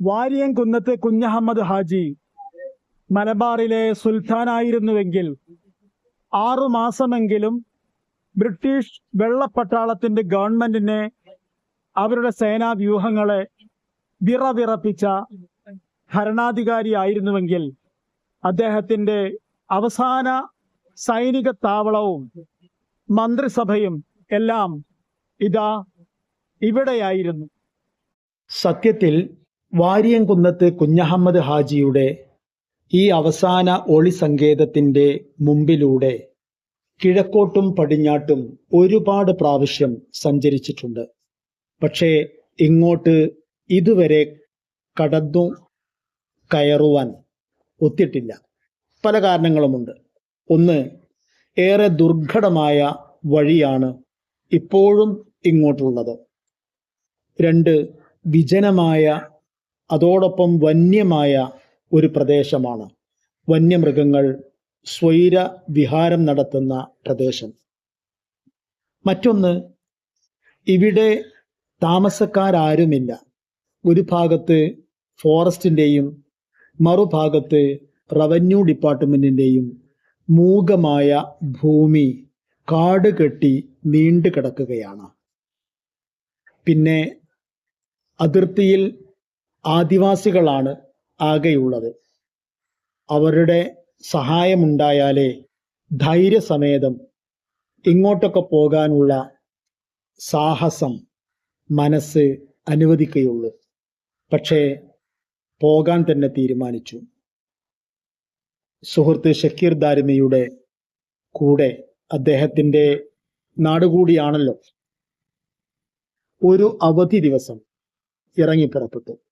വാരിയംകുന്നത്ത് കുഞ്ഞഹമ്മദ് ഹാജി മലബാറിലെ സുൽത്താനായിരുന്നുവെങ്കിൽ ആറുമാസമെങ്കിലും ബ്രിട്ടീഷ് വെള്ളപ്പട്ടാളത്തിന്റെ ഗവൺമെന്റിനെ അവരുടെ സേനാ വ്യൂഹങ്ങളെ വിറവിറപ്പിച്ച ഭരണാധികാരിയായിരുന്നുവെങ്കിൽ അദ്ദേഹത്തിന്റെ അവസാന സൈനിക താവളവും മന്ത്രിസഭയും എല്ലാം ഇതാ ഇവിടെയായിരുന്നു. സത്യത്തിൽ വാരിയംകുന്നത്ത് കുഞ്ഞഹമ്മദ് ഹാജിയുടെ ഈ അവസാന ഒളി സങ്കേതത്തിന്റെ മുമ്പിലൂടെ കിഴക്കോട്ടും പടിഞ്ഞാട്ടും ഒരുപാട് പ്രാവശ്യം സഞ്ചരിച്ചിട്ടുണ്ട്. പക്ഷേ ഇങ്ങോട്ട് ഇതുവരെ കടന്നു കയറുവാൻ ഒത്തിട്ടില്ല. പല കാരണങ്ങളുമുണ്ട്. ഒന്ന് ഏറെ ദുർഘടമായ വഴിയാണ് ഇപ്പോഴും ഇങ്ങോട്ടുള്ളത്. രണ്ട് വിജനമായ അതോടൊപ്പം വന്യമായ ഒരു പ്രദേശമാണ്. വന്യമൃഗങ്ങൾ സ്വൈര വിഹാരം നടത്തുന്ന പ്രദേശം. മറ്റൊന്ന് ഇവിടെ താമസക്കാരാരുമില്ല. ഒരു ഭാഗത്ത് ഫോറസ്റ്റിന്റെയും മറുഭാഗത്ത് റവന്യൂ ഡിപ്പാർട്ട്മെന്റിന്റെയും മൂകമായ ഭൂമി കാട് കെട്ടി നീണ്ടു കിടക്കുകയാണ് പിന്നെ അതിർത്തിയിൽ ആദിവാസികളാണ് ആകെയുള്ളത്. അവരുടെ സഹായമുണ്ടായാലേ ധൈര്യസമേതം ഇങ്ങോട്ടൊക്കെ പോകാനുള്ള സാഹസം മനസ്സ് അനുവദിക്കുകയുള്ളൂ. പക്ഷേ പോകാൻ തന്നെ തീരുമാനിച്ചു. സുഹൃത്ത് ഷക്കീർ ദാരിമിയുടെ കൂടെ അദ്ദേഹത്തിന്റെ നാടുകൂടിയാണല്ലോ. ഒരു അവധി ദിവസം ഇറങ്ങി പുറപ്പെട്ടു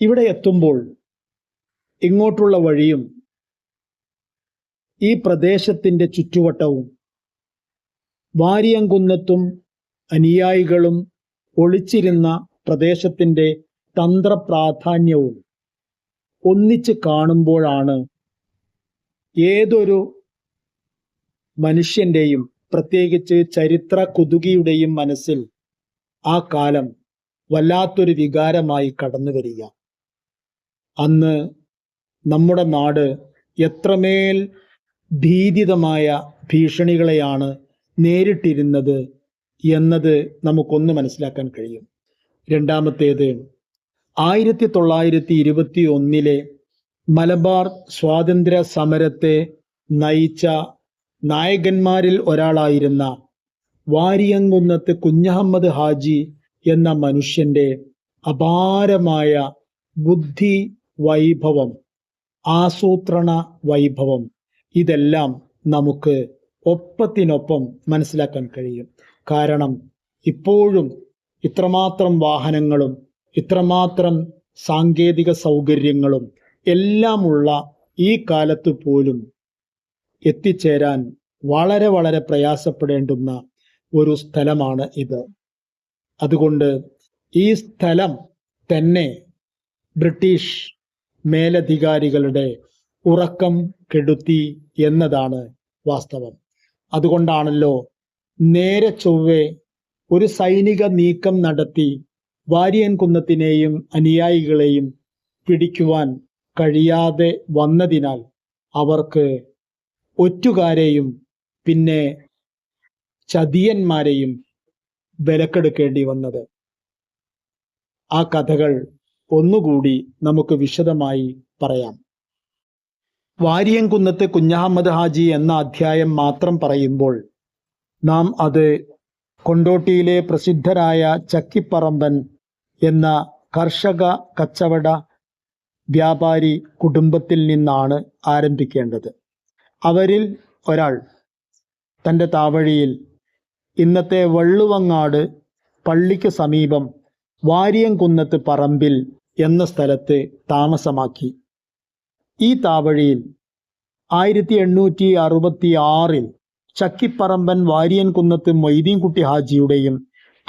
ഇവിടെ എത്തുമ്പോൾ ഇങ്ങോട്ടുള്ള വഴിയും ഈ പ്രദേശത്തിന്റെ ചുറ്റുവട്ടവും വാരിയംകുന്നത്തും അനുയായികളും ഒളിച്ചിരുന്ന പ്രദേശത്തിന്റെ തന്ത്രപ്രാധാന്യവും ഒന്നിച്ച് കാണുമ്പോഴാണ് ഏതൊരു മനുഷ്യന്റെയും പ്രത്യേകിച്ച് ചരിത്ര കുതുകിയുടെയും മനസ്സിൽ ആ കാലം വല്ലാത്തൊരു വികാരമായി കടന്നു വരിക അന്ന് നമ്മുടെ നാട് എത്രമേൽ ഭീതിതമായ ഭീഷണികളെയാണ് നേരിട്ടിരുന്നത് എന്നത് നമുക്കൊന്ന് മനസ്സിലാക്കാൻ കഴിയും. രണ്ടാമത്തേത് ആയിരത്തി തൊള്ളായിരത്തി ഇരുപത്തി ഒന്നിലെ മലബാർ സ്വാതന്ത്ര്യ സമരത്തെ നയിച്ച നായകന്മാരിൽ ഒരാളായിരുന്ന വാരിയങ്കുന്നത്ത് കുഞ്ഞഹമ്മദ് ഹാജി എന്ന മനുഷ്യന്റെ അപാരമായ ബുദ്ധി വൈഭവം. ആസൂത്രണ വൈഭവം. ഇതെല്ലാം നമുക്ക് ഒപ്പത്തിനൊപ്പം മനസ്സിലാക്കാൻ കഴിയും. കാരണം ഇപ്പോഴും ഇത്രമാത്രം വാഹനങ്ങളും ഇത്രമാത്രം സാങ്കേതിക സൗകര്യങ്ങളും എല്ലാമുള്ള ഈ കാലത്ത് പോലും എത്തിച്ചേരാൻ വളരെ വളരെ പ്രയാസപ്പെടേണ്ടുന്ന ഒരു സ്ഥലമാണ് ഇത്. അതുകൊണ്ട് ഈ സ്ഥലം തന്നെ ബ്രിട്ടീഷ് മേലധികാരികളുടെ ഉറക്കം കെടുത്തി എന്നതാണ് വാസ്തവം. അതുകൊണ്ടാണല്ലോ നേരെ ചൊവ്വേ ഒരു സൈനിക നീക്കം നടത്തി വാര്യൻകുന്നത്തിനെയും അനുയായികളെയും പിടിക്കുവാൻ കഴിയാതെ വന്നതിനാൽ അവർക്ക് ഒറ്റുകാരെയും പിന്നെ ചതിയന്മാരെയും വിലക്കെടുക്കേണ്ടി വന്നത്. ആ കഥകൾ ഒന്നുകൂടി നമുക്ക് വിശദമായി പറയാം. വാരിയംകുന്നത്ത് കുഞ്ഞഹമ്മദ് ഹാജി എന്ന അധ്യായം മാത്രം പറയുമ്പോൾ നാം അത് കൊണ്ടോട്ടിയിലെ പ്രസിദ്ധരായ ചക്കിപ്പറമ്പൻ എന്ന കർഷക കച്ചവട വ്യാപാരി കുടുംബത്തിൽ നിന്നാണ് ആരംഭിക്കേണ്ടത്. അവരിൽ ഒരാൾ തന്റെ താവഴിയിൽ ഇന്നത്തെ വള്ളുവങ്ങാട് പള്ളിക്ക് സമീപം വാരിയംകുന്നത്ത് പറമ്പിൽ എന്ന സ്ഥലത്ത് താമസമാക്കി. ഈ താവഴിയിൽ ആയിരത്തി എണ്ണൂറ്റി അറുപത്തി ആറിൽ ചക്കിപ്പറമ്പൻ വാരിയൻകുന്നത്ത് മൊയ്തീൻകുട്ടി ഹാജിയുടെയും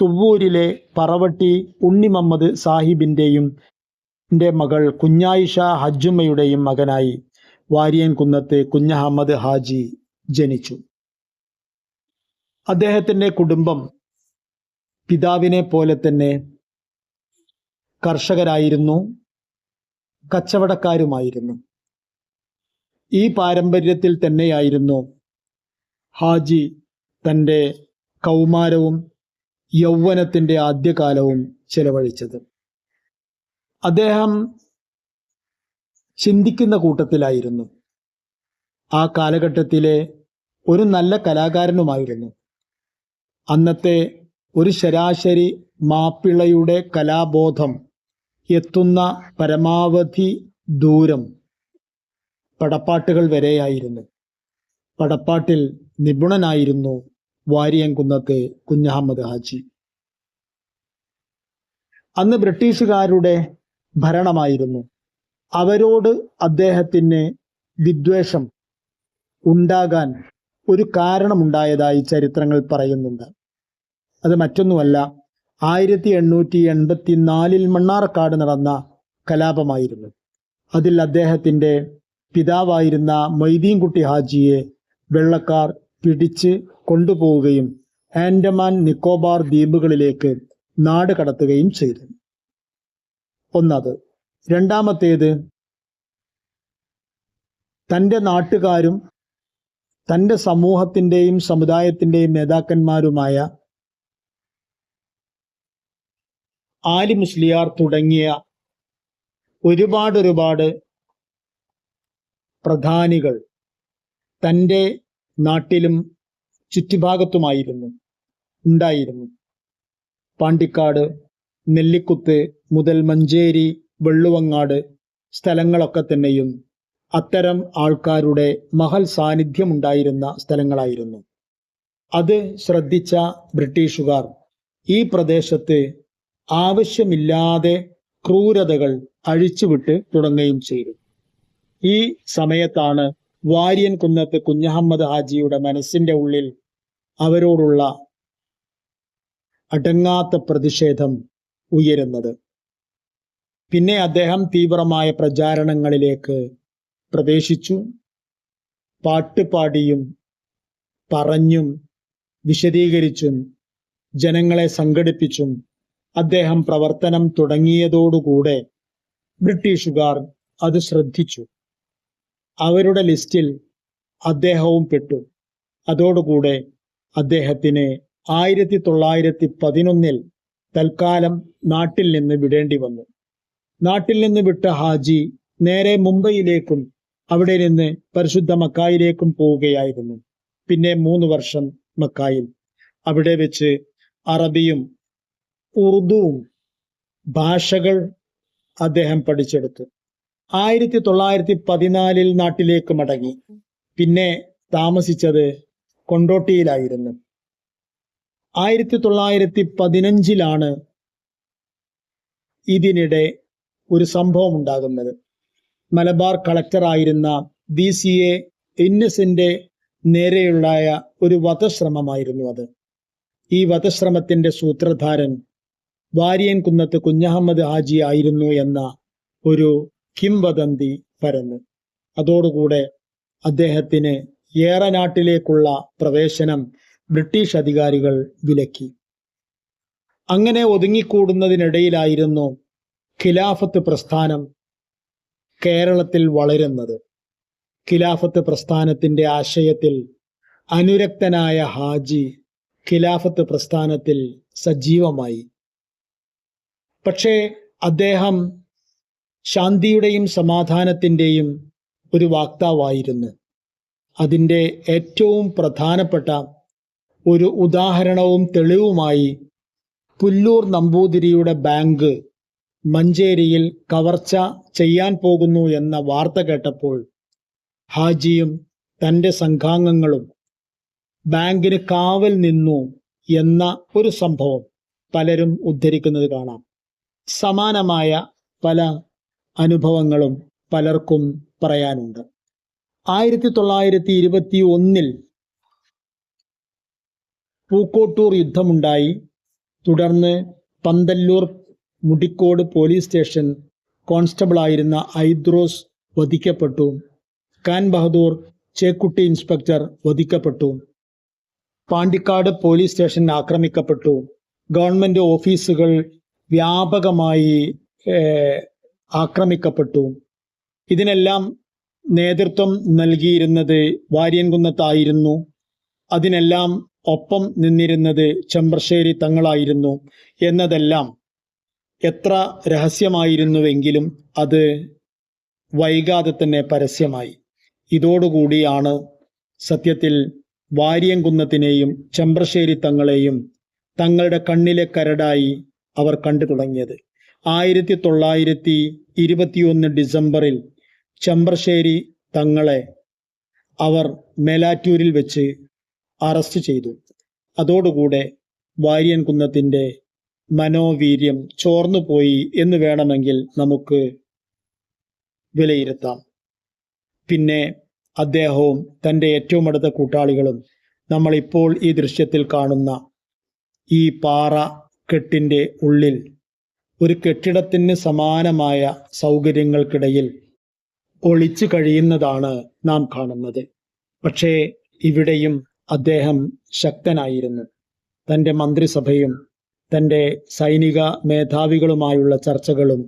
തുവ്വൂരിലെ പറവട്ടി ഉണ്ണി ഉണ്ണിമമ്മദ് സാഹിബിന്റെയും മകൾ കുഞ്ഞായിഷ ഹജ്ജുമ്മയുടെയും മകനായി വാരിയൻകുന്നത്ത് കുഞ്ഞഹമ്മദ് ഹാജി ജനിച്ചു. അദ്ദേഹത്തിന്റെ കുടുംബം പിതാവിനെ പോലെ തന്നെ കർഷകരായിരുന്നു കച്ചവടക്കാരുമായിരുന്നു. ഈ പാരമ്പര്യത്തിൽ തന്നെയായിരുന്നു ഹാജി തന്റെ കൗമാരവും യൗവനത്തിന്റെ ആദ്യകാലവും ചെലവഴിച്ചത്. അദ്ദേഹം ചിന്തിക്കുന്ന കൂട്ടത്തിലായിരുന്നു. ആ കാലഘട്ടത്തിലെ ഒരു നല്ല കലാകാരനുമായിരുന്നു. അന്നത്തെ ഒരു ശരാശരി മാപ്പിളയുടെ കലാബോധം എത്തുന്ന പരമാവധി ദൂരം പടപ്പാട്ടുകൾ വരെയായിരുന്നു. പടപ്പാട്ടിൽ നിപുണനായിരുന്നു വാരിയംകുന്നത്തെ കുഞ്ഞഹമ്മദ് ഹാജി. അന്ന് ബ്രിട്ടീഷുകാരുടെ ഭരണമായിരുന്നു. അവരോട് അദ്ദേഹത്തിന് വിദ്വേഷം ഉണ്ടാകാൻ ഒരു കാരണമുണ്ടായതായി ചരിത്രങ്ങൾ പറയുന്നുണ്ട്. അത് മറ്റൊന്നുമല്ല ആയിരത്തി എണ്ണൂറ്റി എൺപത്തി നാലിൽ മണ്ണാർക്കാട് നടന്ന കലാപമായിരുന്നു. അതിൽ അദ്ദേഹത്തിന്റെ പിതാവായിരുന്ന മൊയ്തീൻകുട്ടി ഹാജിയെ വെള്ളക്കാർ പിടിച്ച് കൊണ്ടുപോവുകയും ആൻഡമാൻ നിക്കോബാർ ദ്വീപുകളിലേക്ക് നാട് കടത്തുകയും ചെയ്തു. ഒന്നത് രണ്ടാമത്തേത് തന്റെ നാട്ടുകാരും തന്റെ സമൂഹത്തിന്റെയും സമുദായത്തിന്റെയും നേതാക്കന്മാരുമായ ആലി മുസ്ലിയാർ തുടങ്ങിയ ഒരുപാട് ഒരുപാട് പ്രധാനികൾ തന്റെ നാട്ടിലും ചുറ്റുഭാഗത്തുമായിരുന്നു ഉണ്ടായിരുന്നു. പാണ്ടിക്കാട് നെല്ലിക്കുത്ത് മുതൽ മഞ്ചേരി വെള്ളുവങ്ങാട് സ്ഥലങ്ങളൊക്കെ തന്നെയും അത്തരം ആൾക്കാരുടെ മഹൽ സാന്നിധ്യമുണ്ടായിരുന്ന സ്ഥലങ്ങളായിരുന്നു. അത് ശ്രദ്ധിച്ച ബ്രിട്ടീഷുകാർ ഈ പ്രദേശത്ത് ആവശ്യമില്ലാതെ ക്രൂരതകൾ അഴിച്ചുവിട്ട് തുടങ്ങുകയും ചെയ്തു. ഈ സമയത്താണ് വാര്യൻ കുന്നത്ത് കുഞ്ഞഹമ്മദ് ഹാജിയുടെ മനസ്സിന്റെ ഉള്ളിൽ അവരോടുള്ള അടങ്ങാത്ത പ്രതിഷേധം ഉയരുന്നത്. പിന്നെ അദ്ദേഹം തീവ്രമായ പ്രചാരണങ്ങളിലേക്ക് പ്രവേശിച്ചു. പാട്ടുപാടിയും പറഞ്ഞും വിശദീകരിച്ചും ജനങ്ങളെ സംഘടിപ്പിച്ചും അദ്ദേഹം പ്രവർത്തനം തുടങ്ങിയതോടുകൂടെ ബ്രിട്ടീഷുകാർ അത് ശ്രദ്ധിച്ചു. അവരുടെ ലിസ്റ്റിൽ അദ്ദേഹവും പെട്ടു. അതോടുകൂടെ അദ്ദേഹത്തിന് ആയിരത്തി തൊള്ളായിരത്തി പതിനൊന്നിൽ തൽക്കാലം നാട്ടിൽ നിന്ന് വിടേണ്ടി വന്നു. നാട്ടിൽ നിന്ന് വിട്ട ഹാജി നേരെ മുംബൈയിലേക്കും അവിടെ നിന്ന് പരിശുദ്ധ മക്കായിലേക്കും പോവുകയായിരുന്നു. പിന്നെ മൂന്ന് വർഷം മക്കായിൽ. അവിടെ വെച്ച് അറബിയും ഉറുദുവും ഭാഷകൾ അദ്ദേഹം പഠിച്ചെടുത്തു. ആയിരത്തി തൊള്ളായിരത്തി പതിനാലിൽ നാട്ടിലേക്ക് മടങ്ങി. പിന്നെ താമസിച്ചത് കൊണ്ടോട്ടിയിലായിരുന്നു. ആയിരത്തി തൊള്ളായിരത്തി പതിനഞ്ചിലാണ് ഇതിനിടെ ഒരു സംഭവം ഉണ്ടാകുന്നത്. മലബാർ കളക്ടറായിരുന്ന ബി സി എ ഇന്നസെന്റ് നേരെയുണ്ടായ ഒരു വധശ്രമമായിരുന്നു അത്. ഈ വധശ്രമത്തിന്റെ സൂത്രധാരൻ വാര്യൻ കുന്നത്ത് കുഞ്ഞഹമ്മദ് ഹാജി ആയിരുന്നു എന്ന ഒരു കിംവദന്തി പരന്നു. അതോടുകൂടെ അദ്ദേഹത്തിന് ഏറനാട്ടിലേക്കുള്ള പ്രവേശനം ബ്രിട്ടീഷ് അധികാരികൾ വിലക്കി. അങ്ങനെ ഒതുങ്ങിക്കൂടുന്നതിനിടയിലായിരുന്നു ഖിലാഫത്ത് പ്രസ്ഥാനം കേരളത്തിൽ വളരുന്നത്. ഖിലാഫത്ത് പ്രസ്ഥാനത്തിന്റെ ആശയത്തിൽ അനുരക്തനായ ഹാജി ഖിലാഫത്ത് പ്രസ്ഥാനത്തിൽ സജീവമായി. പക്ഷേ അദ്ദേഹം ശാന്തിയുടെയും സമാധാനത്തിന്റെയും ഒരു വാക്താവായിരുന്നു. അതിന്റെ ഏറ്റവും പ്രധാനപ്പെട്ട ഒരു ഉദാഹരണവും തെളിവുമായി പുല്ലൂർ നമ്പൂതിരിയുടെ ബാങ്ക് മഞ്ചേരിയിൽ കവർച്ച ചെയ്യാൻ പോകുന്നു എന്ന വാർത്ത കേട്ടപ്പോൾ ഹാജിയും തന്റെ സംഘാംഗങ്ങളും ബാങ്കിന് കാവൽ നിന്നു എന്ന ഒരു സംഭവം പലരും ഉദ്ധരിക്കുന്നത് കാണാം. സമാനമായ പല അനുഭവങ്ങളും പലർക്കും പറയാനുണ്ട്. ആയിരത്തി തൊള്ളായിരത്തി ഇരുപത്തി ഒന്നിൽ പൂക്കോട്ടൂർ യുദ്ധമുണ്ടായി. തുടർന്ന് പന്തല്ലൂർ മുടിക്കോട് പോലീസ് സ്റ്റേഷൻ കോൺസ്റ്റബിളായിരുന്ന ഐദ്രോസ് വധിക്കപ്പെട്ടു. കാൻ ബഹദൂർ ചേക്കുട്ടി ഇൻസ്പെക്ടർ വധിക്കപ്പെട്ടു. പാണ്ടിക്കാട് പോലീസ് സ്റ്റേഷൻ ആക്രമിക്കപ്പെട്ടു. ഗവൺമെന്റ് ഓഫീസുകൾ വ്യാപകമായി ആക്രമിക്കപ്പെട്ടു. ഇതിനെല്ലാം നേതൃത്വം നൽകിയിരുന്നത് വാര്യൻകുന്നത്തായിരുന്നു. അതിനെല്ലാം ഒപ്പം നിന്നിരുന്നത് ചെമ്പ്രശ്ശേരി തങ്ങളായിരുന്നു എന്നതെല്ലാം എത്ര രഹസ്യമായിരുന്നുവെങ്കിലും അത് വൈകാതെ തന്നെ പരസ്യമായി. ഇതോടുകൂടിയാണ് സത്യത്തിൽ വാര്യംകുന്നത്തിനെയും ചെമ്പ്രശ്ശേരി തങ്ങളെയും തങ്ങളുടെ കണ്ണിലെ കരടായി അവർ കണ്ടു തുടങ്ങിയത്. ആയിരത്തി തൊള്ളായിരത്തി ഇരുപത്തിയൊന്ന് ഡിസംബറിൽ ചെമ്പർശ്ശേരി തങ്ങളെ അവർ മേലാറ്റൂരിൽ വെച്ച് അറസ്റ്റ് ചെയ്തു. അതോടുകൂടെ വാര്യൻകുന്നത്തിന്റെ മനോവീര്യം ചോർന്നുപോയി എന്ന് വേണമെങ്കിൽ നമുക്ക് വിലയിരുത്താം. പിന്നെ അദ്ദേഹവും തന്റെ ഏറ്റവും അടുത്ത കൂട്ടാളികളും നമ്മളിപ്പോൾ ഈ ദൃശ്യത്തിൽ കാണുന്ന ഈ പാറ കെട്ടിന്റെ ഉള്ളിൽ ഒരു കെട്ടിടത്തിന് സമാനമായ സൗകര്യങ്ങൾക്കിടയിൽ ഒളിച്ചു കഴിയുന്നതാണ് നാം കാണുന്നത്. പക്ഷേ ഇവിടെയും അദ്ദേഹം ശക്തനായിരുന്നു. തന്റെ മന്ത്രിസഭയും തന്റെ സൈനിക മേധാവികളുമായുള്ള ചർച്ചകളും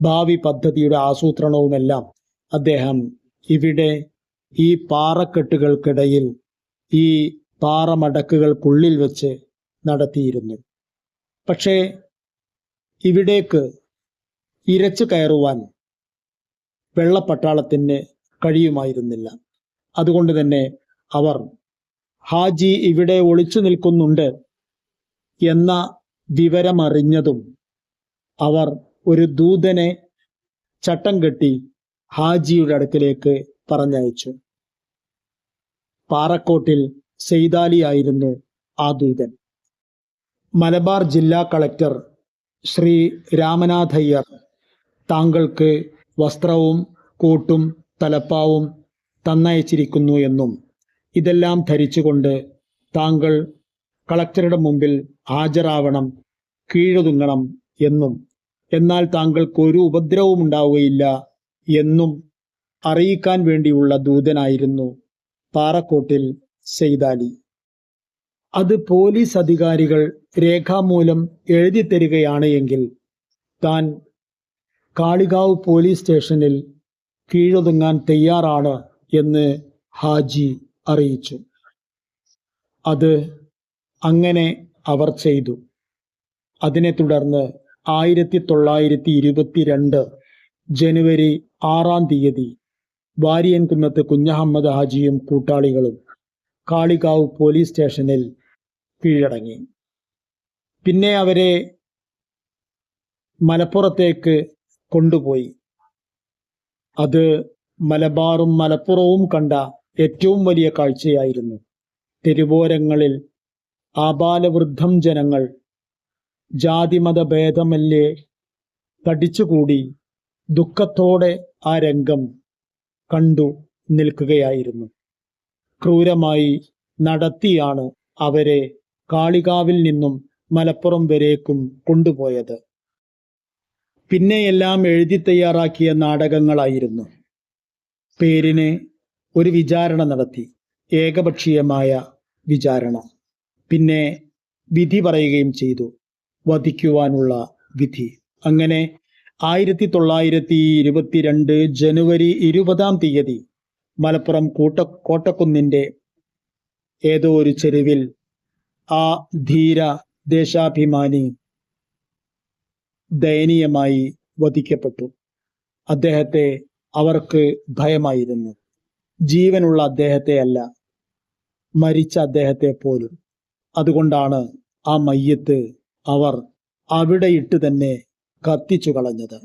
ഭാവി പദ്ധതിയുടെ ആസൂത്രണവുമെല്ലാം അദ്ദേഹം ഇവിടെ ഈ പാറക്കെട്ടുകൾക്കിടയിൽ ഈ പാറമടക്കുകൾക്കുള്ളിൽ വെച്ച് നടത്തിയിരുന്നു. പക്ഷേ ഇവിടേക്ക് ഇരച്ചു കയറുവാൻ വെള്ളപ്പട്ടാളത്തിന് കഴിയുമായിരുന്നില്ല. അതുകൊണ്ട് തന്നെ അവർ ഹാജി ഇവിടെ ഒളിച്ചു നിൽക്കുന്നുണ്ട് എന്ന വിവരമറിഞ്ഞതും അവർ ഒരു ദൂതനെ ചട്ടം കെട്ടി ഹാജിയുടെ അടുക്കിലേക്ക് പറഞ്ഞയച്ചു. പാറക്കോട്ടിൽ സെയ്താലിയായിരുന്നു ആ ദൂതൻ. മലബാർ ജില്ലാ കളക്ടർ ശ്രീ രാമനാഥയ്യർ. താങ്കൾക്ക് വസ്ത്രവും കൂട്ടും തലപ്പാവും തന്നയച്ചിരിക്കുന്നു എന്നും ഇതെല്ലാം ധരിച്ചുകൊണ്ട് താങ്കൾ കളക്ടറുടെ മുമ്പിൽ ഹാജരാവണം കീഴൊതുങ്ങണം എന്നും. എന്നാൽ താങ്കൾക്ക് ഒരു ഉപദ്രവവും ഉണ്ടാവുകയില്ല എന്നും അറിയിക്കാൻ വേണ്ടിയുള്ള ദൂതനായിരുന്നു പാറക്കോട്ടിൽ സെയ്താലി. അത് പോലീസ് അധികാരികൾ രേഖാമൂലം എഴുതി തരികയാണ് എങ്കിൽ താൻ കാളികാവ് പോലീസ് സ്റ്റേഷനിൽ കീഴൊതുങ്ങാൻ തയ്യാറാണ് എന്ന് ഹാജി അറിയിച്ചു. അത് അങ്ങനെ അവർ ചെയ്തു. അതിനെ തുടർന്ന് ആയിരത്തി തൊള്ളായിരത്തി ഇരുപത്തിരണ്ട് ജനുവരി ആറാം തീയതി വാരിയൻകുന്നത്ത് കുഞ്ഞഹമ്മദ് ഹാജിയും കൂട്ടാളികളും കാളികാവ് പോലീസ് സ്റ്റേഷനിൽ കീഴടങ്ങി. പിന്നെ അവരെ മലപ്പുറത്തേക്ക് കൊണ്ടുപോയി. അത് മലബാറും മലപ്പുറവും കണ്ട ഏറ്റവും വലിയ കാഴ്ചയായിരുന്നു. തെരുവോരങ്ങളിൽ ആബാലവൃദ്ധം ജനങ്ങൾ ജാതിമത ഭേദമല്ലേ തടിച്ചുകൂടി ദുഃഖത്തോടെ ആ രംഗം കണ്ടു നിൽക്കുകയായിരുന്നു. ക്രൂരമായി നടത്തിയാണ് അവരെ കാളികാവിൽ നിന്നും മലപ്പുറം വരേക്കും കൊണ്ടുപോയത്. പിന്നെയെല്ലാം എഴുതി തയ്യാറാക്കിയ നാടകങ്ങളായിരുന്നു. പേരിന് ഒരു വിചാരണ നടത്തി. ഏകപക്ഷീയമായ വിചാരണ. പിന്നെ വിധി പറയുകയും ചെയ്തു. വധിക്കുവാനുള്ള വിധി. അങ്ങനെ ആയിരത്തി തൊള്ളായിരത്തി ഇരുപത്തിരണ്ട് ജനുവരി ഇരുപതാം തീയതി മലപ്പുറം കൂട്ട കോട്ടക്കുന്നിന്റെ ഏതോ ഒരു ചെരുവിൽ ആ ധീര ദേശാഭിമാനി ദയനീയമായി വധിക്കപ്പെട്ടു. അദ്ദേഹത്തെ അവർക്ക് ഭയമായിരുന്നു. ജീവനുള്ള അദ്ദേഹത്തെ അല്ല മരിച്ച അദ്ദേഹത്തെ പോലും. അതുകൊണ്ടാണ് ആ മയ്യത്ത് അവർ അവിടെയിട്ട് തന്നെ കത്തിച്ചു കളഞ്ഞത്.